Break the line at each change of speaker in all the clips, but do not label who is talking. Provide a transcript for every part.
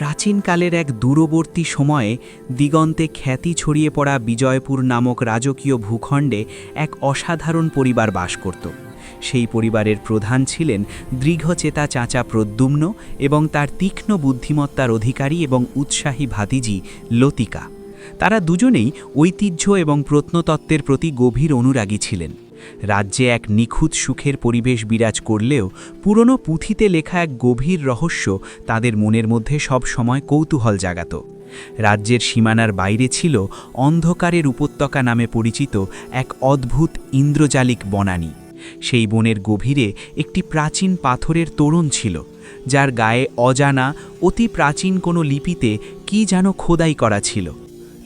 প্রাচীনকালের এক দূরবর্তী সময়ে দিগন্তে খ্যাতি ছড়িয়ে পড়া বিজয়পুর নামক রাজকীয় ভূখণ্ডে এক অসাধারণ পরিবার বাস করত। সেই পরিবারের প্রধান ছিলেন দৃঢ়চেতা চাচা প্রদ্যুম্ন এবং তার তীক্ষ্ণ বুদ্ধিমত্তার অধিকারী এবং উৎসাহী ভাতিজি লতিকা। তারা দুজনেই ঐতিহ্য এবং প্রত্নতত্ত্বের প্রতি গভীর অনুরাগী ছিলেন। রাজ্যে এক নিখুঁত সুখের পরিবেশ বিরাজ করলেও পুরনো পুঁথিতে লেখা এক গভীর রহস্য তাদের মনের মধ্যে সব সময় কৌতূহল জাগাত। রাজ্যের সীমানার বাইরে ছিল অন্ধকারের উপত্যকা নামে পরিচিত এক অদ্ভুত ইন্দ্রজালিক বনানী। সেই বনের গভীরে একটি প্রাচীন পাথরের তোরণ ছিল, যার গায়ে অজানা অতি প্রাচীন কোনো লিপিতে কি যেন খোদাই করা ছিল।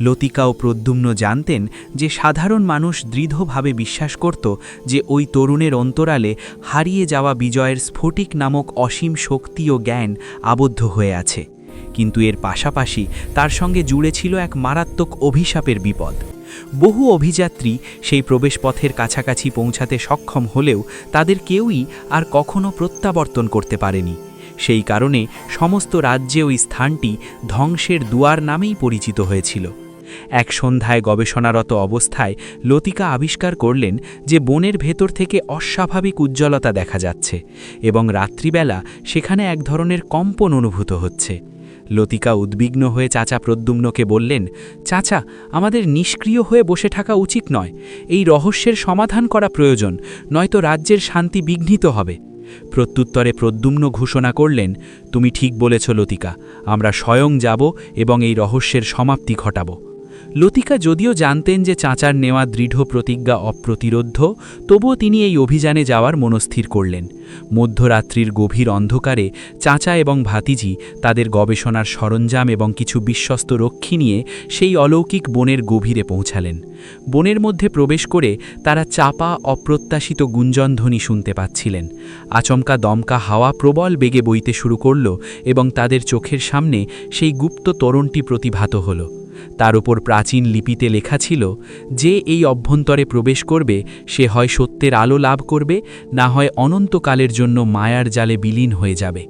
লতিকা ও প্রদ্যুম্ন জানতেন যে সাধারণ মানুষ দৃঢ়ভাবে বিশ্বাস করত যে ওই তরুণের অন্তরালে হারিয়ে যাওয়া বিজয়ের স্ফটিক নামক অসীম শক্তি ও জ্ঞান আবদ্ধ হয়ে আছে। কিন্তু এর পাশাপাশি তার সঙ্গে জুড়ে ছিল এক মারাত্মক অভিশাপের বিপদ। বহু অভিযাত্রী সেই প্রবেশপথের কাছাকাছি পৌঁছাতে সক্ষম হলেও তাদের কেউই আর কখনো প্রত্যাবর্তন করতে পারেনি। সেই কারণে সমস্ত রাজ্যে ওই স্থানটি ধ্বংসের দুয়ার নামেই পরিচিত হয়েছিল। এক সন্ধ্যায় গবেষণারত অবস্থায় লতিকা আবিষ্কার করলেন যে বনের ভেতর থেকে অস্বাভাবিক উজ্জ্বলতা দেখা যাচ্ছে এবং রাত্রিবেলা সেখানে এক ধরনের কম্পন অনুভূত হচ্ছে। লতিকা উদ্বিগ্ন হয়ে চাচা প্রদ্যুম্নকে বললেন, চাচা, আমাদের নিষ্ক্রিয় হয়ে বসে থাকা উচিত নয়। এই রহস্যের সমাধান করা প্রয়োজন, নয়তো রাজ্যের শান্তি বিঘ্নিত হবে। প্রত্যুত্তরে প্রদ্যুম্ন ঘোষণা করলেন, তুমি ঠিক বলেছ লতিকা, আমরা স্বয়ং যাব এবং এই রহস্যের সমাপ্তি ঘটাব। লতিকা যদিও জানতেন যে চাচার নেওয়া দৃঢ় প্রতিজ্ঞা অপ্রতিরোধ্য, তবুও তিনি এই অভিযানে যাওয়ার মনস্থির করলেন। মধ্যরাত্রির গভীর অন্ধকারে চাচা এবং ভাতিজি তাদের গবেষণার সরঞ্জাম এবং কিছু বিশ্বস্ত রক্ষী নিয়ে সেই অলৌকিক বনের গভীরে পৌঁছালেন। বনের মধ্যে প্রবেশ করে তারা চাপা, অপ্রত্যাশিত গুঞ্জনধ্বনি শুনতে পাচ্ছিলেন। আচমকা দমকা হাওয়া প্রবল বেগে বইতে শুরু করল এবং তাদের চোখের সামনে সেই গুপ্ত তরণটি প্রতিভাত হলো। তার উপর প্রাচীন লিপিতে লেখা ছিল, যে এই অভ্যন্তরে প্রবেশ করবে, সে হয় সত্যের আলো লাভ করবে, না হয় অনন্তকালের জন্য মায়ার জালে বিলীন হয়ে যাবে।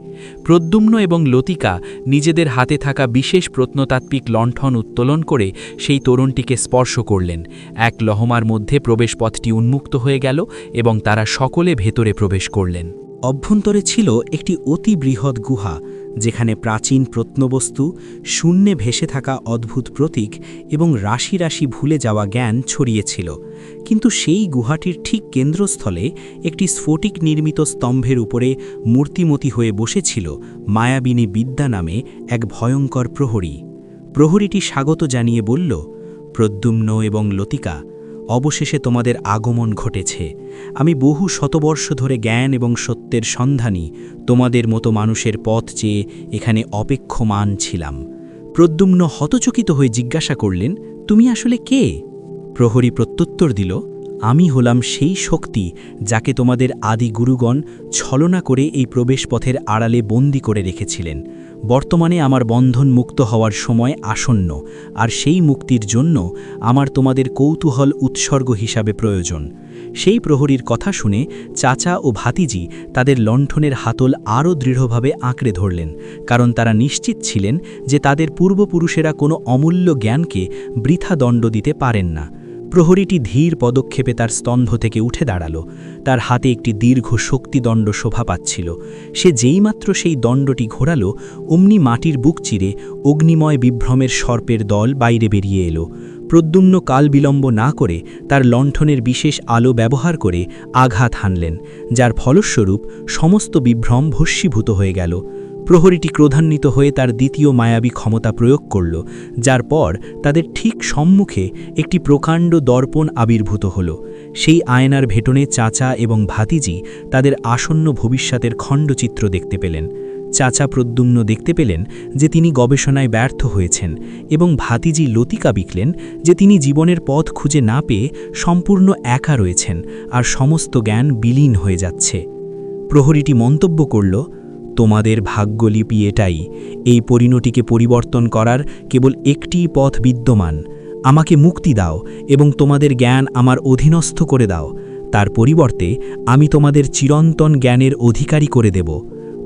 প্রদ্যুম্ন এবং লতিকা নিজেদের হাতে থাকা বিশেষ প্রত্নতাত্ত্বিক লণ্ঠন উত্তোলন করে সেই তরুণটিকে স্পর্শ করলেন। এক লহমার মধ্যে প্রবেশপথটি উন্মুক্ত হয়ে গেল এবং তারা সকলে ভেতরে প্রবেশ করলেন। অভ্যন্তরে ছিল একটি অতি বৃহৎ গুহা যেখানে প্রাচীন প্রত্নবস্তু, শূন্যে ভেসে থাকা অদ্ভুত প্রতীক এবং রাশি রাশি ভুলে যাওয়া জ্ঞান ছড়িয়েছিল। কিন্তু সেই গুহাটির ঠিক কেন্দ্রস্থলে একটি স্ফটিক নির্মিত স্তম্ভের উপরে মূর্তিমতি হয়ে বসেছিল মায়াবিনী বিদ্যা নামে এক ভয়ঙ্কর প্রহরী। প্রহরীটি স্বাগত জানিয়ে বলল, প্রদ্যুম্ন এবং লতিকা অবশেষে তোমাদের আগমন ঘটেছে। আমি বহু শতবর্ষ ধরে জ্ঞান এবং সত্যের সন্ধানী, তোমাদের মতো মানুষের পথ চেয়ে এখানে অপেক্ষমান ছিলাম। প্রদ্যুম্ন হতচকিত হয়ে জিজ্ঞাসা করলেন, তুমি আসলে কে? প্রহরী প্রত্যুত্তর দিল আমি হলাম সেই শক্তি যাকে তোমাদের আদি গুরুগণ ছলনা করে এই প্রবেশপথের আড়ালে বন্দি করে রেখেছিলেন। বর্তমানে আমার বন্ধন মুক্ত হওয়ার সময় আসন্ন, আর সেই মুক্তির জন্য আমার তোমাদের কৌতূহল উৎসর্গ হিসাবে প্রয়োজন। সেই প্রহরীর কথা শুনে চাচা ও ভাতিজি তাদের লণ্ঠনের হাতল আরও দৃঢ়ভাবে আঁকড়ে ধরলেন, কারণ তারা নিশ্চিত ছিলেন যে তাদের পূর্বপুরুষেরা কোনো অমূল্য জ্ঞানকে বৃথা দণ্ড দিতে পারেন না। প্রহরীটি ধীর পদক্ষেপে তার স্তম্ভ থেকে উঠে দাঁড়াল। তার হাতে একটি দীর্ঘ শক্তিদণ্ড শোভা পাচ্ছিল। সে যেইমাত্র সেই দণ্ডটি ঘোরাল, অমনি মাটির বুক চিরে অগ্নিময় বিভ্রমের সর্পের দল বাইরে বেরিয়ে এলো। প্রদ্যুম্ন কাল বিলম্ব না করে তার লণ্ঠনের বিশেষ আলো ব্যবহার করে আঘাত হানলেন, যার ফলস্বরূপ সমস্ত বিভ্রম ভস্মীভূত হয়ে গেল। প্রহরীটি ক্রোধান্বিত হয়ে তার দ্বিতীয় মায়াবী ক্ষমতা প্রয়োগ করল, যার পর তাদের ঠিক সম্মুখে একটি প্রকাণ্ড দর্পণ আবির্ভূত হল। সেই আয়নার ভেটনে চাচা এবং ভাতিজি তাদের আসন্ন ভবিষ্যতের খণ্ডচিত্র দেখতে পেলেন। চাচা প্রদ্যুম্ন দেখতে পেলেন যে তিনি গবেষণায় ব্যর্থ হয়েছেন এবং ভাতিজি লতিকা বিকলেন যে তিনি জীবনের পথ খুঁজে না পেয়ে সম্পূর্ণ একা রয়েছেন আর সমস্ত জ্ঞান বিলীন হয়ে যাচ্ছে। প্রহরীটি মন্তব্য করল তোমাদের ভাগ্যলিপি এটাই। এই পরিণতিকে পরিবর্তন করার কেবল একটিই পথ বিদ্যমান। আমাকে মুক্তি দাও এবং তোমাদের জ্ঞান আমার অধীনস্থ করে দাও। তার পরিবর্তে আমি তোমাদের চিরন্তন জ্ঞানের অধিকারী করে দেব।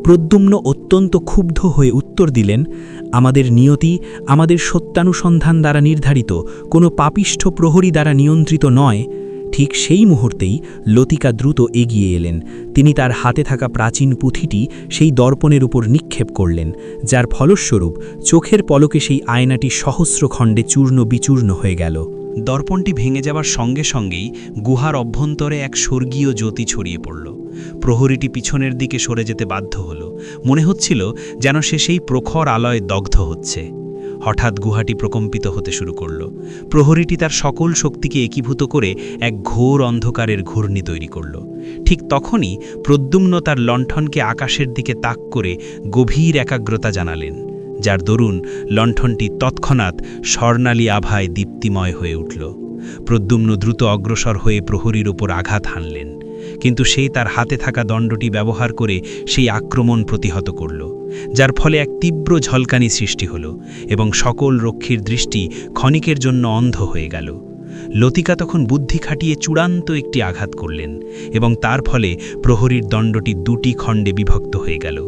প্রদ্যুম্ন অত্যন্ত ক্ষুব্ধ হয়ে উত্তর দিলেন, আমাদের নিয়তি আমাদের সত্যানুসন্ধান দ্বারা নির্ধারিত। কোনো পাপিষ্ঠ প্রহরী দ্বারা নিয়ন্ত্রিত নয়। ঠিক সেই মুহূর্তেই লতিকা দ্রুত এগিয়ে এলেন। তিনি তার হাতে থাকা প্রাচীন পুঁথিটি সেই দর্পণের উপর নিক্ষেপ করলেন, যার ফলস্বরূপ চোখের পলকে সেই আয়নাটি সহস্র খণ্ডে চূর্ণ বিচূর্ণ হয়ে গেল।
দর্পণটি ভেঙে যাওয়ার সঙ্গে সঙ্গেই গুহার অভ্যন্তরে এক স্বর্গীয় জ্যোতি ছড়িয়ে পড়ল। প্রহরীটি পিছনের দিকে সরে যেতে বাধ্য হল। মনে হচ্ছিল যেন সে সেই প্রখর আলয় দগ্ধ হচ্ছে। হঠাৎ গুহাটি প্রকম্পিত হতে শুরু করল। প্রহরীটি তার সকল শক্তিকে একীভূত করে এক ঘোর অন্ধকারের ঘূর্ণি তৈরি করল। ঠিক তখনই প্রদ্যুম্ন তার লণ্ঠনকে আকাশের দিকে তাক করে গভীর একাগ্রতা জানালেন, যার দরুন লণ্ঠনটি তৎক্ষণাৎ স্বর্ণালী আভায় দীপ্তিময় হয়ে উঠল। প্রদ্যুম্ন দ্রুত অগ্রসর হয়ে প্রহরীর ওপর আঘাত হানলেন। কিন্তু সে তার হাতে থাকা দণ্ডটি ব্যবহার করে সেই আক্রমণ প্রতিহত করল, যার ফলে এক তীব্র ঝলকানি সৃষ্টি হল এবং সকল রক্ষীর দৃষ্টি ক্ষণিকের জন্য অন্ধ হয়ে গেল। লতিকা তখন বুদ্ধি খাটিয়ে চূড়ান্ত একটি আঘাত করলেন এবং তার ফলে প্রহরীর দণ্ডটি দুটি খণ্ডে বিভক্ত হয়ে গেল।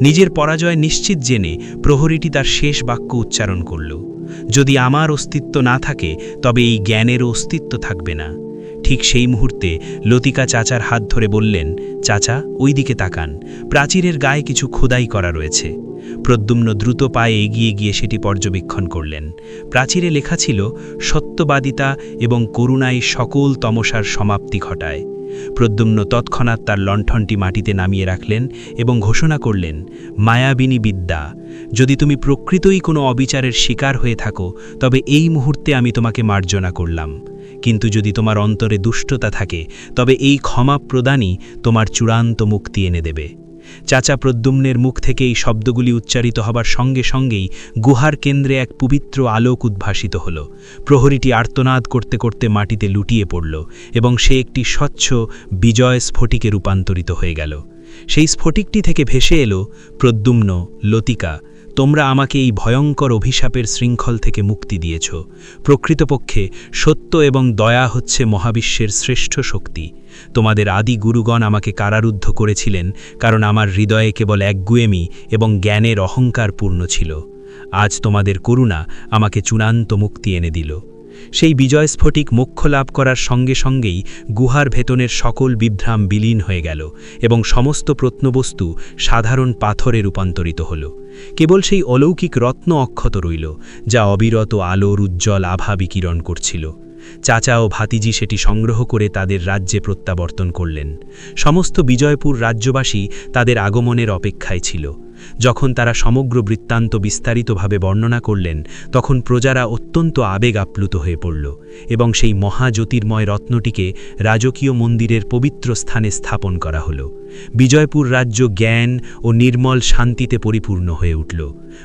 নিজের পরাজয় নিশ্চিত জেনে প্রহরীটি তার শেষ বাক্য উচ্চারণ করল, যদি আমার অস্তিত্ব না থাকে, তবে এই জ্ঞানেরও অস্তিত্ব থাকবে না। ঠিক সেই মুহূর্তে লতিকা চাচার হাত ধরে বললেন, চাচা ওই দিকে তাকান। প্রাচীরের গায়ে কিছু খোদাই করা রয়েছে। প্রদ্যুম্ন দ্রুত পায়ে এগিয়ে গিয়ে সেটি পর্যবেক্ষণ করলেন। প্রাচীরে লেখা ছিল, সত্যবাদিতা এবং করুণায় সকল তমসার সমাপ্তি ঘটায়। প্রদ্যুম্ন তৎক্ষণাৎ তার লণ্ঠনটি মাটিতে নামিয়ে রাখলেন এবং ঘোষণা করলেন, মায়াবিনী বিদ্যা, যদি তুমি প্রকৃতই কোনো অবিচারের শিকার হয়ে থাকো, তবে এই মুহূর্তে আমি তোমাকে মার্জনা করলাম। কিন্তু যদি তোমার অন্তরে দুষ্টতা থাকে, তবে এই ক্ষমা প্রদানই তোমার চূড়ান্ত মুক্তি এনে দেবে। চাচা প্রদ্যুম্নের মুখ থেকে এই শব্দগুলি উচ্চারিত হবার সঙ্গে সঙ্গেই গুহার কেন্দ্রে এক পবিত্র আলোক উদ্ভাসিত হল। প্রহরীটি আর্তনাদ করতে করতে মাটিতে লুটিয়ে পড়ল এবং সে একটি স্বচ্ছ বিজয় স্ফটিকে রূপান্তরিত হয়ে গেল। সেই স্ফটিকটি থেকে ভেসে এলো প্রদ্যুম্ন, লতিকা তোমরা আমাকে এই ভয়ঙ্কর অভিশাপের শৃঙ্খল থেকে মুক্তি দিয়েছ। প্রকৃতপক্ষে সত্য এবং দয়া হচ্ছে মহাবিশ্বের শ্রেষ্ঠ শক্তি। তোমাদের আদি গুরুগণ আমাকে কারারুদ্ধ করেছিলেন, কারণ আমার হৃদয়ে কেবল একগুয়েমি এবং জ্ঞানের অহংকার পূর্ণ ছিল। আজ তোমাদের করুণা আমাকে চূড়ান্ত মুক্তি এনে দিল। সেই বিজয় স্ফটিক মোক্ষ লাভ করার সঙ্গে সঙ্গেই গুহার ভেতনের সকল বিভ্রাম বিলীন হয়ে গেল এবং সমস্ত প্রত্নবস্তু সাধারণ পাথরে রূপান্তরিত হল। কেবল সেই অলৌকিক রত্ন অক্ষত রইল, যা অবিরত আলোর উজ্জ্বল আভা বিকিরণ করছিল। চাচা ও ভাতিজি সেটি সংগ্রহ করে তাদের রাজ্যে প্রত্যাবর্তন করলেন। সমস্ত বিজয়পুর রাজ্যবাসী তাদের আগমনের অপেক্ষায় ছিল। যখন তারা সমগ্র বৃত্তান্ত বিস্তারিতভাবে বর্ণনা করলেন, তখন প্রজারা অত্যন্ত আবেগ আপ্লুত হয়ে পড়ল এবং সেই মহাজ্যোতির্ময় রত্নটিকে রাজকীয় মন্দিরের পবিত্র স্থানে স্থাপন করা হল। বিজয়পুর রাজ্য জ্ঞান ও নির্মল শান্তিতে পরিপূর্ণ হয়ে উঠল।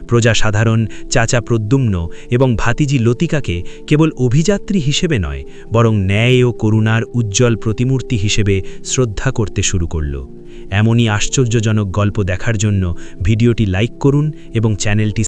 প্রজা সাধারণ চাচা প্রদ্যুম্ন এবং ভাতিজি লতিকাকে কেবল অভিযাত্রী হিসেবে নয়, বরং ন্যায় ও করুণার উজ্জ্বল প্রতিমূর্তি হিসেবে শ্রদ্ধা করতে শুরু করল। এমনই আশ্চর্যজনক গল্প দেখার জন্য ভিডিওটি লাইক করুন এবং চ্যানেলটি